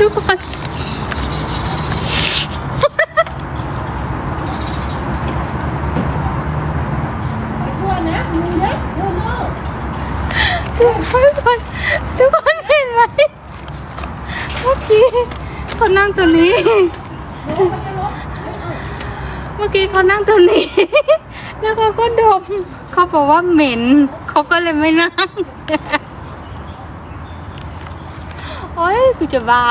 ทุกคนทุกคนทุกคนเห็นไหมเมื่อกี้เขานั่งตัวนี้ เมื่อกี้เขานั่งตัวนี้ แล้วเขาก็ดมเขาบอกว่าเหม็น เขาก็เลยไม่นั่ง โอ้ยกูจะบ้า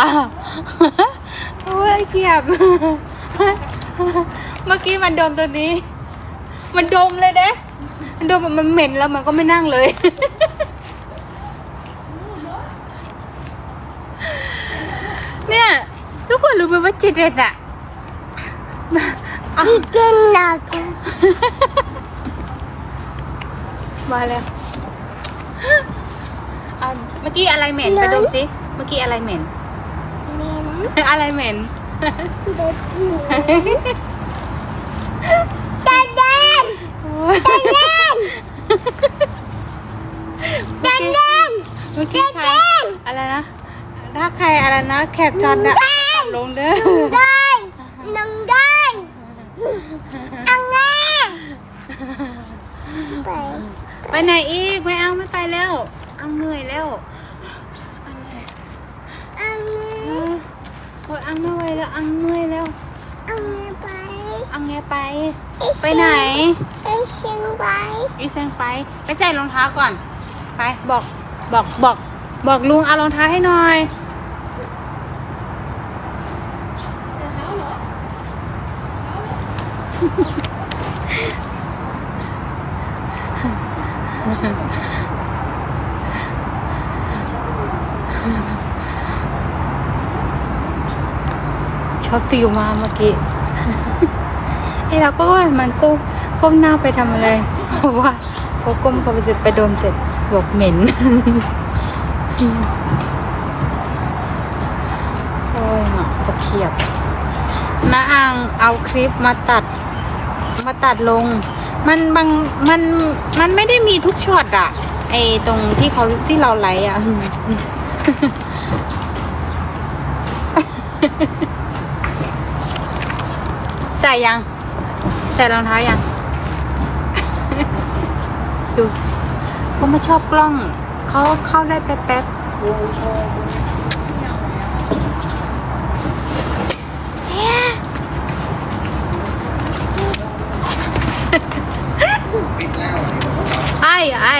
โอ้ยเกลียบ เมื่อกี้มันดมตัวนี้ มันดมเลยเด้มันดมแบบมันเหม็นแล้วมันก็ไม่นั่งเลย เนี่ย ทุกคนรู้ไหมว่าจิตเด็ดอะที่เต้นหนักมาแล้วอะเมื่อกี้อะไรเหม็นไปดมสิเมื่อกี้อะไรเหม็น เหม็นอะไรเหม็นเด็กหนูตาแดงโอ้ยตาแดงตาแดงเมื่อกี้ใครอะไรนะถ้าใครอะไรนะแคบจันอะตัดลงเด้อได้น้องได้อังแง่ไปไปไหนอีกไม่เอาไม่ไปแล้วอังเหนื่อยแล้วอังเหนื่อย อัง เออโอ้ยอังไม่ไหวแล้วอังเมื่อยแล้วอังแง่ไปอังไงไป ไปไหน ไปเชียงไปอีแซงไป ไปใส่รองเท้าก่อน ไปบอกบอกบอก บอกลุงเอารองเท้าให้หน่อย ชอบฟิลมาเมื่อกี้ไอ้เราก็ว่ามันก้มก้มหน้าไปทำอะไร เพราะว่าพอก้มเขาไปเสร็จไปโดนเสร็จบอกเหม็นโอ้ยเนาะตะเขียบนาอังเอาคลิปมาตัด มาตัดลง มันบางมันมันไม่ได้มีทุกช็อตอะไอตรงที่เขาที่เราไลฟ์อะ ใส่ยัง ใส่รองเท้ายัง ดูเขาไม่ชอบกล้อง เขาเข้าได้แป๊บๆไอ้ไอ้